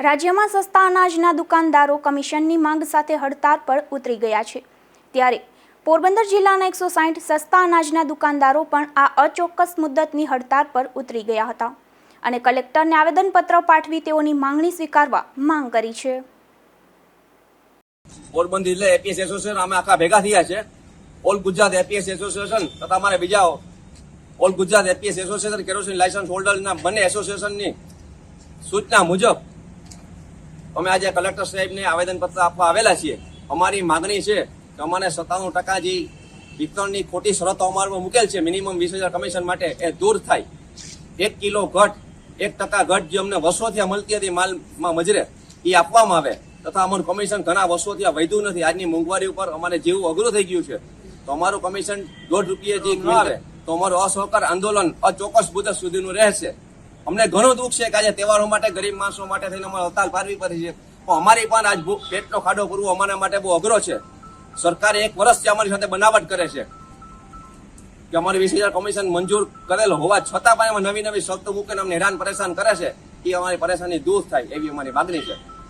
રાજ્યમાં સસ્તા અનાજના દુકાનદારો કમિશનની માંગ સાથે હડતાળ પર ઉતરી ગયા છે. ત્યારે પોરબંદર જિલ્લાના એકસો સાઠ સસ્તા અનાજના દુકાનદારો પણ આ અચોક્કસ મુદ્દતની હડતાળ પર ઉતરી ગયા હતા અને કલેક્ટરને આવેદનપત્ર પાઠવી તેઓની માંગણી સ્વીકારવા માંગ કરી છે. પોરબંદર જિલ્લા એપીએસ એસોસિએશન અમે આખા ભેગા થયા છે. ઓલ ગુજરાત એપીએસ એસોસિએશન તથા અમારે બીજા all Gujarat APS association kerosene licence હોલ્ડરના બંને એસોસિએશનની સૂચના મુજબ અમે આજે કલેક્ટર સાહેબને આવેદનપત્ર આપવા આવેલા છીએ. અમારી માગણી છે કે અમને સત્તાણું ટકા જે વિતરણની ખોટી શરતો અમારમાં મૂકેલ છે મિનિમમ વીસ હજાર કમિશન માટે એ દૂર થાય. એક કિલો ઘટ, એક ટકા ઘટ જે અમને વર્ષોથી મળતી હતી માલમાં મજરે એ આપવામાં આવે. તથા અમારું કમિશન ઘણા વર્ષોથી વધ્યું નથી. આજની મોંઘવારી ઉપર અમારે જેવું અઘરું થઈ ગયું છે. તો અમારું કમિશન દોઢ રૂપિયા જે ન આવે, તો અમારું અસહકાર આંદોલન અચોક્કસ મુદત સુધીનું રહેશે. અમને ઘણું દુઃખ છે કે આજે તહેવારો માટે, ગરીબ માણસો માટે થઈને અમારે હડતાલ પાડવી પડી છે. પણ અમારી પણ આજ પેટનો ખાડો પૂરવો અમારા માટે બહુ અઘરો છે. સરકારે એક વર્ષથી અમારી સાથે બનાવટ કરે છે. કે અમારે વીસ હજાર કમિશન મંજૂર કરેલ હોવા છતાં પણ એમાં નવી નવી શરતો મૂકીને અમને હેરાન પરેશાન કરે છે. એ અમારી પરેશાની દૂર થાય એવી અમારી માગણી છે.